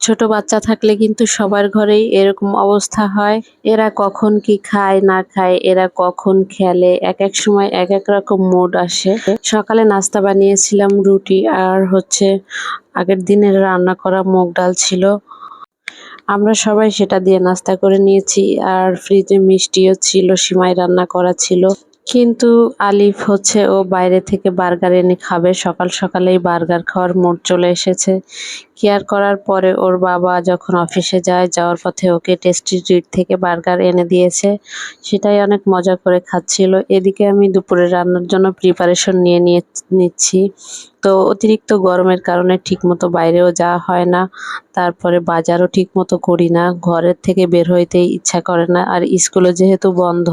ছোট বাচ্চা থাকলে কিন্তু সবার ঘরেই এরকম অবস্থা হয়। এরা কখন কি খায়, না খায়, এরা কখন খেলে, এক এক সময় এক এক রকম মুড আসে। সকালে নাস্তা বানিয়েছিলাম রুটি আর হচ্ছে আগের দিনের রান্না করা মুগ ডাল ছিল। আমরা সবাই সেটা দিয়ে নাস্তা করে নিয়েছি আর ফ্রিজে মিষ্টিও ছিল, সিমাই রান্না করা ছিল। কিন্তু আলিফ হচ্ছে ও বাইরে থেকে বার্গার এনে খাবে। সকাল সকালেই বার্গার খাওয়ার মোড় চলে এসেছে। কেয়ার করার পরে ওর বাবা যখন অফিসে যায়, যাওয়ার পথে ওকে টেস্টি ট্রিট থেকে বার্গার এনে দিয়েছে। সেটাই অনেক মজা করে খাচ্ছিল। এদিকে আমি দুপুরে রান্নার জন্য প্রিপারেশন নিয়ে নিয়ে নিচ্ছি। তো অতিরিক্ত গরমের কারণে ঠিকমতো বাইরেও যাওয়া হয় না। তারপরে বাজারও ঠিকমতো করি না। ঘরের থেকে বের হইতে ইচ্ছা করে না। আর স্কুলে যেহেতু বন্ধ,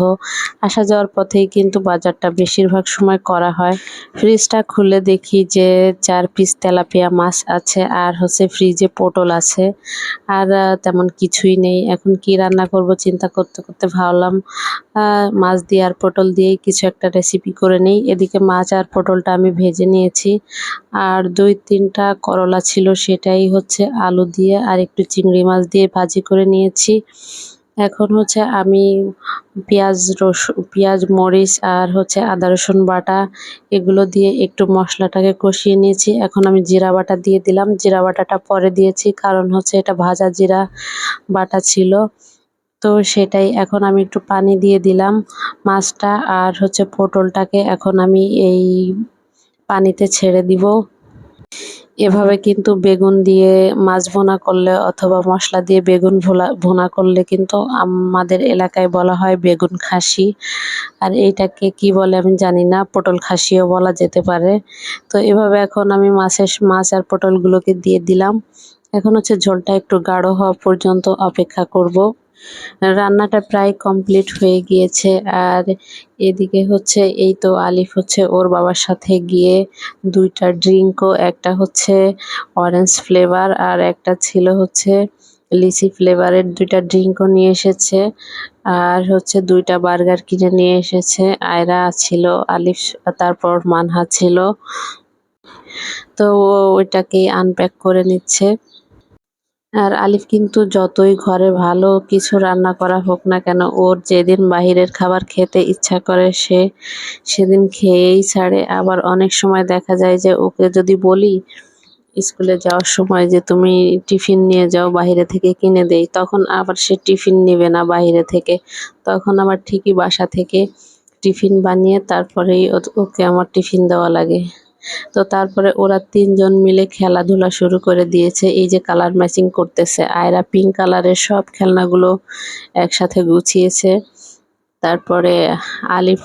আসা যাওয়ার পথেই কিন্তু বাজারটা বেশিরভাগ সময় করা হয়। ফ্রিজটা খুলে দেখি যে চার পিস তেলাপিয়া মাছ আছে আর হচ্ছে ফ্রিজে পটল আছে। আর তেমন কিছুই নেই। এখন কি রান্না করব চিন্তা করতে করতে ভাবলাম মাছ দিয়ে আর পটল দিয়েই কিছু একটা রেসিপি করে নিই। এদিকে মাছ আর পটলটা আমি ভেজে নিয়েছি। আর দুই তিনটা করলা ছিল, সেটাই হচ্ছে আলু দিয়ে আর একটু চিংড়ি মাছ দিয়ে ভাজি করে নিয়েছি। এখন হচ্ছে আমি পেঁয়াজ, রসুন, পেঁয়াজ, মরিচ আর হচ্ছে আদা, রসুন বাটা এগুলো দিয়ে একটু মশলাটাকে কষিয়ে নিয়েছি। এখন আমি জিরা বাটা দিয়ে দিলাম। জিরা বাটাটা পরে দিয়েছি, কারণ হচ্ছে এটা ভাজা জিরা বাটা ছিল। তো সেটাই এখন আমি একটু পানি দিয়ে দিলাম মাছটা আর হচ্ছে পটলটাকে এখন আমি এই পানিতে ছেড়ে দিব। এভাবে কিন্তু বেগুন দিয়ে মাছ ভোনা করলে অথবা মশলা দিয়ে বেগুন ভোলা, ভোনা করলে কিন্তু আমাদের এলাকায় বলা হয় বেগুন খাসি। আর এইটাকে কি বলে আমি জানি না, পটল খাসিও বলা যেতে পারে। তো এভাবে এখন আমি মাছের, মাছ আর পটলগুলোকে দিয়ে দিলাম। এখন হচ্ছে ঝোলটা একটু গাঢ় হওয়া পর্যন্ত অপেক্ষা করব। রান্নাটা প্রায় কমপ্লিট হয়ে গিয়েছে আর এদিকে হচ্ছে, এই তো আলিফ হচ্ছে ওর বাবার সাথে গিয়ে দুইটা ড্রিঙ্কও, একটা হচ্ছে অরেঞ্জ ফ্লেভার আর একটা ছিল হচ্ছে লিচি ফ্লেভারের দুইটা ড্রিঙ্কও নিয়ে এসেছে আর হচ্ছে দুইটা বার্গার কিনে নিয়ে এসেছে। আয়রা ছিল, আলিফ তারপর মানহা ছিল। তো ওইটাকেই আনপ্যাক করে নিচ্ছে। আর আলিফ কিন্তু যতই ঘরে ভালো কিছু রান্না করা হোক না কেন, ওর যেদিন বাহিরের খাবার খেতে ইচ্ছা করে সে সেদিন খেয়েই ছাড়ে। আবার অনেক সময় দেখা যায় যে ওকে যদি বলি, স্কুলে যাওয়ার সময় যে তুমি টিফিন নিয়ে যাও বাহিরে থেকে কিনে দেই, তখন আবার সে টিফিন নেবে না বাহিরে থেকে। তখন আবার ঠিকই বাসা থেকে টিফিন বানিয়ে তারপরেই ওকে আমার টিফিন দেওয়া লাগে। তো তারপরে ওরা তিনজন মিলে খেলাধুলা শুরু করে দিয়েছে। এই যে কালার ম্যাচিং করতেছে, আয়রা পিঙ্ক কালারের সব খেলনাগুলো একসাথে গুছিয়েছে। তারপরে আলিফ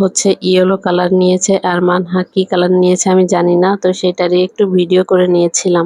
হচ্ছে ইয়েলো কালার নিয়েছে আর মানহা কী কালার নিয়েছে আমি জানি না, তো সেটারই একটু ভিডিও করে নিয়েছিলাম।